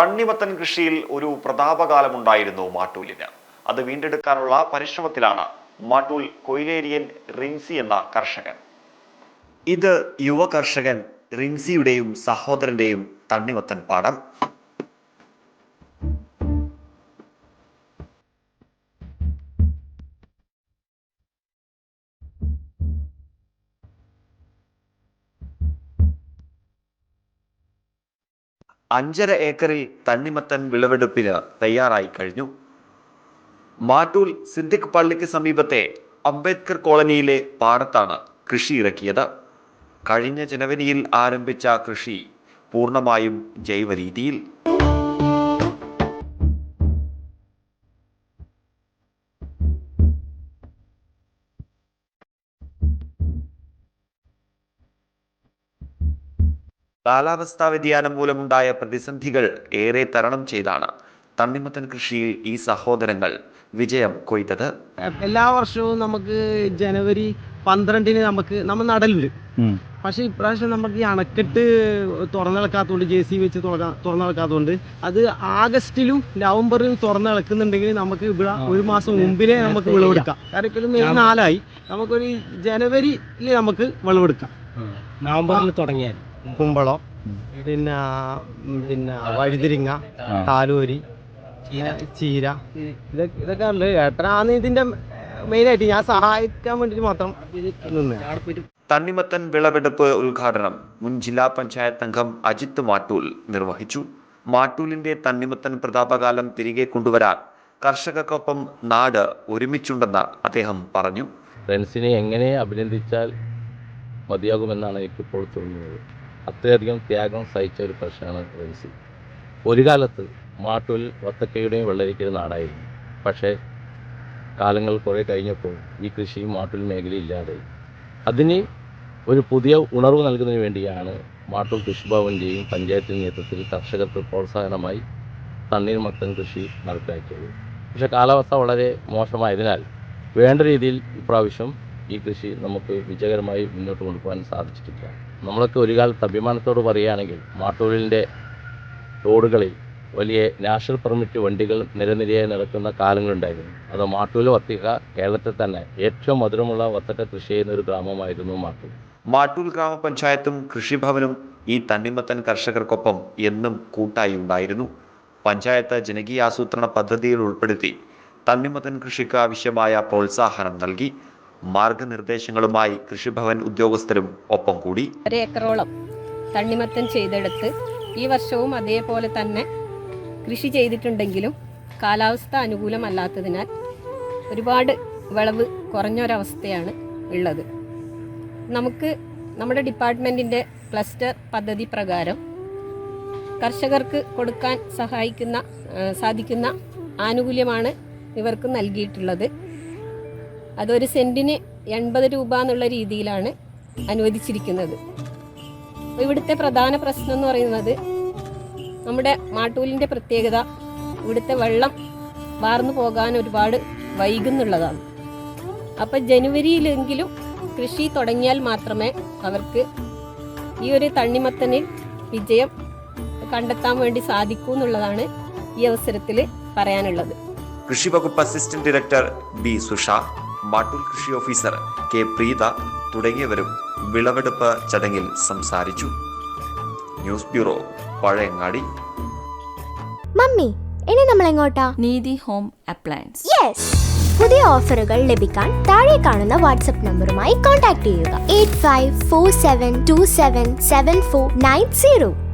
തണ്ണിമത്തൻ കൃഷിയിൽ ഒരു പ്രതാപകാലമുണ്ടായിരുന്നു മാട്ടൂലിന്. അത് വീണ്ടെടുക്കാനുള്ള പരിശ്രമത്തിലാണ് മാട്ടൂൽ കൊയിലേരിയൻ റിൻസി എന്ന കർഷകൻ. ഇത് യുവ കർഷകൻ റിൻസിയുടെയും സഹോദരന്റെയും തണ്ണിമത്തൻ പാടം. അഞ്ചര ഏക്കറിൽ തണ്ണിമത്തൻ വിളവെടുപ്പിന് തയ്യാറായി കഴിഞ്ഞു. മാട്ടൂൽ സിദ്ദിഖ് പള്ളിക്ക് സമീപത്തെ അംബേദ്കർ കോളനിയിലെ പാടത്താണ് കൃഷി ഇറക്കിയത്. കഴിഞ്ഞ ജനുവരിയിൽ ആരംഭിച്ച കൃഷി പൂർണമായും ജൈവ രീതിയിൽ. കാലാവസ്ഥാ വ്യതിയാനം മൂലമുണ്ടായ പ്രതിസന്ധികൾ ഏറെ തരണം ചെയ്താണ്. തണ്ണിമത്തൻ കൃഷിയിൽ ഈ സഹോദരങ്ങൾ വിജയം കൊയ്തത്. എല്ലാ വർഷവും നമുക്ക് ജനുവരി പന്ത്രണ്ടിന് നമുക്ക് നമ്മൾ നടൽ വരും പക്ഷേ ഇപ്രാവശ്യം നമുക്ക് ഈ അണക്കെട്ട് തുറന്നിളക്കാത്തതുകൊണ്ട് ജെ സി വെച്ച് തുറന്ന- തുറന്നിളക്കാത്തതുകൊണ്ട് അത് ആഗസ്റ്റിലും നവംബറിലും തുറന്നിളക്കുന്നുണ്ടെങ്കിൽ നമുക്ക് ഇവിടെ ഒരു മാസം മുമ്പിലേ നമുക്ക് വിളവെടുക്കാം. കാരണം ഇപ്പോൾ മെയ് നാലായി. നമുക്കൊരു ജനുവരിയിൽ നമുക്ക് വിളവെടുക്കാം. നവംബറിൽ തുടങ്ങിയാൽ. കുമ്പളം പിന്നെ പിന്നെ വഴുതിരിങ്ങ താലൂരി ചീര. ഇതൊക്കെ ഇതൊക്കെ ഉണ്ട്. ഏട്ടനാണ് ഇതിന്റെ മെയിനായിട്ട്. ഞാൻ സഹായിക്കാൻ വേണ്ടിയിട്ട് മാത്രം നിന്ന് തണ്ണിമത്തൻ വിളവെടുപ്പ് ഉദ്ഘാടനം മുൻ ജില്ലാ പഞ്ചായത്ത് അംഗം അജിത് മാട്ടൂൽ നിർവഹിച്ചു. മാട്ടൂലിന്റെ തണ്ണിമത്തൻ പ്രതാപകാലം തിരികെ കൊണ്ടുവരാൻ കർഷകർക്കൊപ്പം നാട് ഒരുമിച്ചുണ്ടെന്ന് അദ്ദേഹം പറഞ്ഞു. റെൻസിനെ എങ്ങനെ അഭിനന്ദിച്ചാൽ മതിയാകുമെന്നാണ് എനിക്കിപ്പോൾ തോന്നുന്നത്. അത്രയധികം ത്യാഗം സഹിച്ച ഒരു പ്രശ്നമാണ് റെൻസി ഒരു കാലത്ത് മാട്ടൂൽ വത്തക്കയുടെയും വെള്ളരിക്കയുടെ നാടായിരുന്നു. പക്ഷേ കാലങ്ങൾ കുറേ കഴിഞ്ഞപ്പോൾ ഈ കൃഷി മാട്ടൂൽ മേഖല ഇല്ലാതായി. അതിന് ഒരു പുതിയ ഉണർവ് നൽകുന്നതിന് വേണ്ടിയാണ് മാട്ടൂൽ കൃഷിഭവന്റെയും പഞ്ചായത്തിന്റെ നേതൃത്വത്തിൽ കർഷകർക്ക് പ്രോത്സാഹനമായി തണ്ണീർ മത്തൻ കൃഷി നടപ്പിലാക്കിയത്. പക്ഷേ കാലാവസ്ഥ വളരെ മോശമായതിനാൽ വേണ്ട രീതിയിൽ ഇപ്രാവശ്യം ഈ കൃഷി നമുക്ക് വിജയകരമായി മുന്നോട്ട് കൊണ്ടുപോകാൻ സാധിച്ചിട്ടില്ല. നമ്മളൊക്കെ ഒരു കാലത്ത് അഭിമാനത്തോട് പറയുകയാണെങ്കിൽ മാട്ടൂരിന്റെ റോഡുകളിൽ വലിയ നാഷണൽ പെർമിറ്റ് വണ്ടികൾ നിരനിരയായി നടക്കുന്ന കാലങ്ങളുണ്ടായിരുന്നു. അത് മാട്ടൂൽ വത്തിക കേരളത്തിൽ തന്നെ ഏറ്റവും മധുരമുള്ള വത്തക്ക കൃഷി ചെയ്യുന്ന ഒരു ഗ്രാമമായിരുന്നു മാട്ടൂർ. മാട്ടൂർ ഗ്രാമപഞ്ചായത്തും കൃഷിഭവനും ഈ തണ്ണിമത്തൻ കർഷകർക്കൊപ്പം എന്നും കൂട്ടായി ഉണ്ടായിരുന്നു. പഞ്ചായത്ത് ജനകീയാസൂത്രണ പദ്ധതിയിൽ ഉൾപ്പെടുത്തി തണ്ണിമത്തൻ കൃഷിക്ക് ആവശ്യമായ പ്രോത്സാഹനം നൽകി. മാർഗനിർദ്ദേശങ്ങളുമായി കൃഷിഭവൻ ഉദ്യോഗസ്ഥരും ഒപ്പം കൂടി. ഏക്കറോളം തണ്ണിമത്തൻ ചെയ്തെടുത്ത് ഈ വർഷവും അതേപോലെ തന്നെ കൃഷി ചെയ്തിട്ടുണ്ടെങ്കിലും കാലാവസ്ഥ അനുകൂലമല്ലാത്തതിനാൽ ഒരുപാട് വിളവ് കുറഞ്ഞൊരവസ്ഥയാണ് ഉള്ളത്. നമുക്ക് നമ്മുടെ ഡിപ്പാർട്ട്മെന്റിന്റെ ക്ലസ്റ്റർ പദ്ധതി പ്രകാരം കർഷകർക്ക് കൊടുക്കാൻ സഹായിക്കുന്ന സാധിക്കുന്ന ആനുകൂല്യമാണ് ഇവർക്ക് നൽകിയിട്ടുള്ളത്. അതൊരു സെന്റിന് എൺപത് രൂപ എന്നുള്ള രീതിയിലാണ് അനുവദിച്ചിരിക്കുന്നത്. ഇവിടുത്തെ പ്രധാന പ്രശ്നം എന്ന് പറയുന്നത് നമ്മുടെ മാട്ടൂലിന്റെ പ്രത്യേകത ഇവിടുത്തെ വെള്ളം വാർന്നു പോകാൻ ഒരുപാട് വൈകുന്നുള്ളതാണ്. അപ്പം ജനുവരിയിലെങ്കിലും കൃഷി തുടങ്ങിയാൽ മാത്രമേ അവർക്ക് ഈ ഒരു തണ്ണിമത്തനിൽ വിജയം കണ്ടെത്താൻ വേണ്ടി സാധിക്കൂ എന്നുള്ളതാണ് ഈ അവസരത്തിൽ പറയാനുള്ളത്. കൃഷി വകുപ്പ് assistant director B Susha. Mattool കൃഷി ഓഫീസർ കെ പ്രീത തുടങ്ങിയവരും വിളവെടുപ്പ് ചടങ്ങിൽ സംസാരിച്ചു. News bureau Pazhayangadi. മമ്മി ഇനി നമ്മൾ എങ്ങോട്ടാ നീതി ഹോം അപ്ലയൻസ്. യെസ് പുതിയ ഓഫറുകൾ ലഭിക്കാൻ താഴെ കാണുന്ന വാട്സ്ആപ്പ് നമ്പറുമായി കോൺടാക്ട് ചെയ്യുക. Eight five four seven two seven seven four nine zero.